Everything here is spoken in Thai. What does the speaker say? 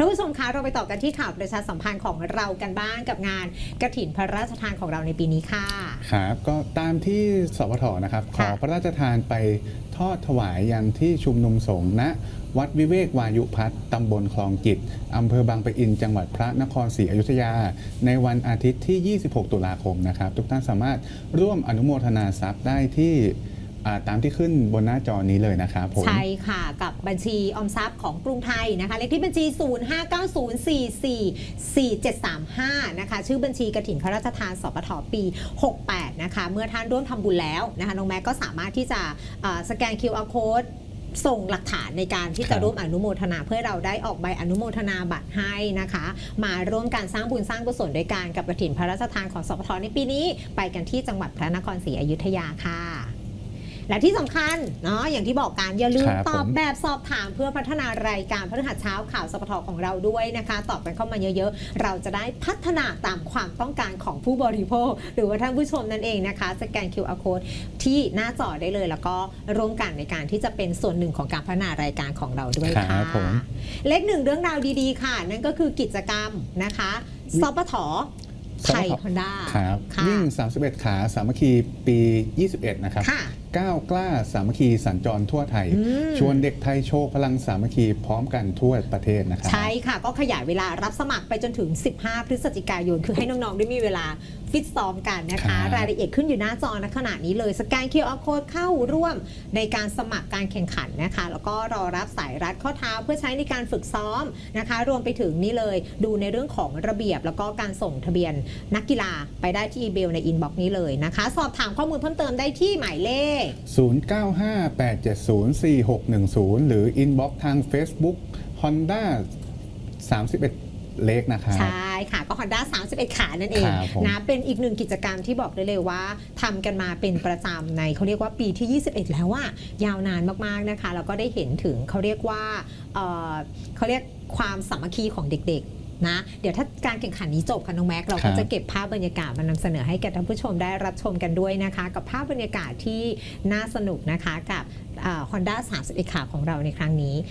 ท่านผู้ชมคะเราไปต่อกันที่ข่าวประชาสัมพันธ์ของเรากันบ้างกับงานกระถินพระราชทานของเราในปีนี้ค่ะครับก็ตามที่สพทนะครับขอค่ะพระราชทานไปทอดถวายยังที่ชุมนุมสงฆ์ณวัดวิเวกวายุพัฒน์ตำบลคลองจิตอำเภอบางปะอิน จังหวัดพระนครศรีอยุธยา ในวันอาทิตย์ที่ 26 ตุลาคมนะครับ ทุกท่านสามารถร่วมอนุโมทนาทรัพย์ได้ที่ อ่าตามที่ขึ้นบนหน้าจอนี้เลยนะครับผม ใช่ค่ะกับบัญชีออมทรัพย์ของกรุงไทยนะคะเลขที่บัญชี 0590444735 นะคะ ชื่อบัญชีกระถินพระราชทานสปทปี 68 นะคะ เมื่อท่านร่วมทำบุญแล้วนะคะน้องแม็กก็สามารถที่จะเอ่อสแกน QR code ส่งหลักฐานในการที่ครัจะบร่วมอนุโมทนา เพื่อเราได้ออกใบอนุโมทนาบัตรให้นะคะ มาร่วมการสร้างบุญสร้างกุศลด้วยกันกับกระถินพระราชทานของสปทในปีนี้ ไปกันที่จังหวัดพระนครศรีอยุธยาค่ะ และที่สำคัญเนาะอย่างที่บอกกันอย่าลืมครับตอบผมแบบสอบถามเพื่อพัฒนารายการพฤหัสเช้าข่าวสปทของเราด้วยนะคะ ตอบกันเข้ามาเยอะๆ เราจะได้พัฒนาตามความต้องการของผู้บริโภค หรือว่าท่านผู้ชมนั่นเองนะคะ สแกน QR code ที่หน้าจอได้เลย แล้วก็ร่วมกันในการที่จะเป็นส่วนหนึ่งของการพัฒนารายการของเราด้วยครัค่ะบผมเล็กหนึ่งเรื่องราวดีๆค่ะ นั่นก็คือกิจกรรมนะคะสปท ไทยฮอนด้าครับค่ะวิ่ง 31 ขาสามัคคีปี 21 นะครับค่ะก้าวกล้าสามัคคีสัญจรทั่วไทยอืมชวนเด็กไทยโชว์พลังสามัคคีพร้อมกันทั่วประเทศนะครับ ใช่ค่ะ ก็ขยายเวลารับสมัครไปจนถึง 15 พฤศจิกายน คือให้น้อง ๆ ได้มีเวลา ฟิตซ้อมกันนะคะครับรายละเอียดขึ้นอยู่หน้าจอณขณะนี้เลยสแกน QR code เข้าร่วมในการสมัครการแข่งขันนะคะ แล้วก็รอรับสายรัดข้อเท้าเพื่อใช้ในการฝึกซ้อมนะคะ รวมไปถึงนี่เลยดูในเรื่องของระเบียบ แล้วก็การส่งทะเบียนนักกีฬาไปได้ที่อีเบลในอินบ็อกซ์นี้เลยนะคะ สอบถามข้อมูลเพิ่มเติมได้ที่หมายเลข 0958704610 หรือ inbox ทาง Facebook Honda 31 เล็กนะครับ ใช่ค่ะก็ Honda 31 ขานั่นเองครับผมนะเป็นอีกหนึ่งกิจกรรมที่บอกได้เลยว่าทำกันมาเป็นประจำในเขาเรียกว่าปีที่ 21 แล้วว่ายาวนานมากๆนะคะแล้วก็ได้เห็นถึงเขาเรียกว่าเอ่อเขาเรียกความสามัคคีของเด็ก ๆ นะเดี๋ยวถ้าการแข่งขันนี้จบค่ะน้องแม็ก เราครัก็บ จะเก็บภาพบรรยากาศมานำเสนอให้แก่ท่านผู้ชมได้รับชมกันด้วยนะคะ กับภาพบรรยากาศที่น่าสนุกนะคะกับฮอนด้า31 ขาของเราในครั้งนี้